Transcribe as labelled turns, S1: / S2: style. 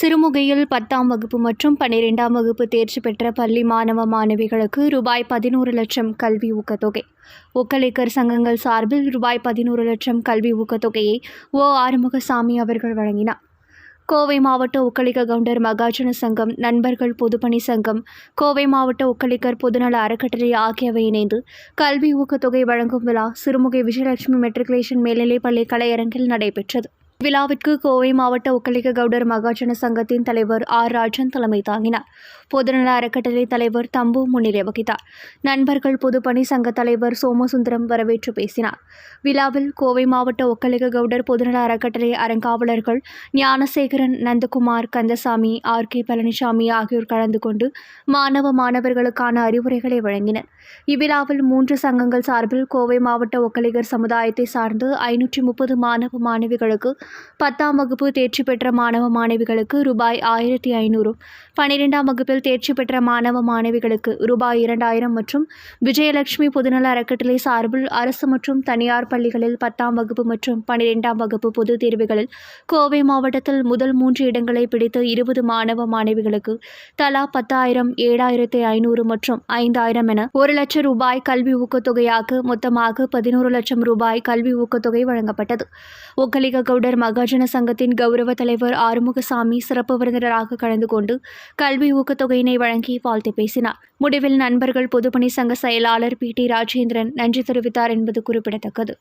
S1: சிறுமுகையில் பத்தாம் வகுப்பு மற்றும் பன்னிரெண்டாம் வகுப்பு தேர்ச்சி பெற்ற பள்ளி மாணவ மாணவிகளுக்கு ரூபாய் பதினோரு லட்சம் கல்வி ஊக்கத்தொகை. ஒக்கலைக்கர் சங்கங்கள் சார்பில் ரூபாய் பதினோரு லட்சம் கல்வி ஊக்கத்தொகையை ஓ. ஆறுமுகசாமி அவர்கள் வழங்கினார். கோவை மாவட்ட ஒக்கலிக்க கவுண்டர் மகாஜன சங்கம் நண்பர்கள் பொதுப்பணி சங்கம் கோவை மாவட்ட ஒக்கலிக்கர் பொதுநல அறக்கட்டளை ஆகியவை இணைந்து கல்வி ஊக்கத்தொகை வழங்கும் விழா சிறுமுகை விஜயலட்சுமி மெட்ரிகுலேஷன் மேல்நிலைப்பள்ளி கலையரங்கில் நடைபெற்றது. விழாவிற்கு கோவை மாவட்ட ஒக்கலிக்க கவுடர் மகாஜன சங்கத்தின் தலைவர் ஆர் ராஜன் தலைமை தாங்கினார். பொதுநல அறக்கட்டளை தலைவர் தம்பு முன்னிலை வகித்தார். நண்பர்கள் பொதுப்பணி சங்க தலைவர் சோமசுந்தரம் வரவேற்று பேசினார். விழாவில் கோவை மாவட்ட ஒக்கலிக்க கவுடர் பொதுநல அறக்கட்டளை அறங்காவலர்கள் ஞானசேகரன் நந்தகுமார் கந்தசாமி ஆர் கே பழனிசாமி ஆகியோர் கலந்து கொண்டு மாணவ மாணவர்களுக்கான அறிவுரைகளை வழங்கினர். இவ்விழாவில் மூன்று சங்கங்கள் சார்பில் கோவை மாவட்ட ஒக்கலிகர் சமுதாயத்தை சார்ந்து ஐநூற்றி முப்பது மாணவ மாணவிகளுக்கு பத்தாம் வகுப்பு தேர்ச்சி பெற்ற மாணவ மாணவிகளுக்கு ரூபாய் ஆயிரத்தி ஐநூறும் பன்னிரெண்டாம் வகுப்பில் தேர்ச்சி பெற்ற மாணவ மாணவிகளுக்கு ரூபாய் இரண்டாயிரம் மற்றும் விஜயலட்சுமி பொதுநல அறக்கட்டளை சார்பில் அரசு மற்றும் தனியார் பள்ளிகளில் பத்தாம் வகுப்பு மற்றும் பன்னிரெண்டாம் வகுப்பு பொதுத் தேர்வுகளில் கோவை மாவட்டத்தில் முதல் மூன்று இடங்களை பிடித்த இருபது மாணவ மாணவிகளுக்கு தலா பத்தாயிரம் ஏழாயிரத்தி ஐநூறு மற்றும் ஐந்தாயிரம் என ஒரு லட்சம் ரூபாய் கல்வி ஊக்கத்தொகையாக மொத்தமாக பதினோரு லட்சம் ரூபாய் கல்வி ஊக்கத்தொகை வழங்கப்பட்டது. ஒக்கலிக கவுடர் மகாஜன சங்கத்தின் கௌரவ தலைவர் ஆறுமுகசாமி சிறப்பு விருந்தினராக கலந்து கொண்டு கல்வி ஊக்கத்தொகையினை வழங்கி வாழ்த்து பேசினார். முடிவில் நண்பர்கள் பொதுப்பணி சங்க செயலாளர் பி டி ராஜேந்திரன் நன்றி தெரிவித்தார் என்பது குறிப்பிடத்தக்கது.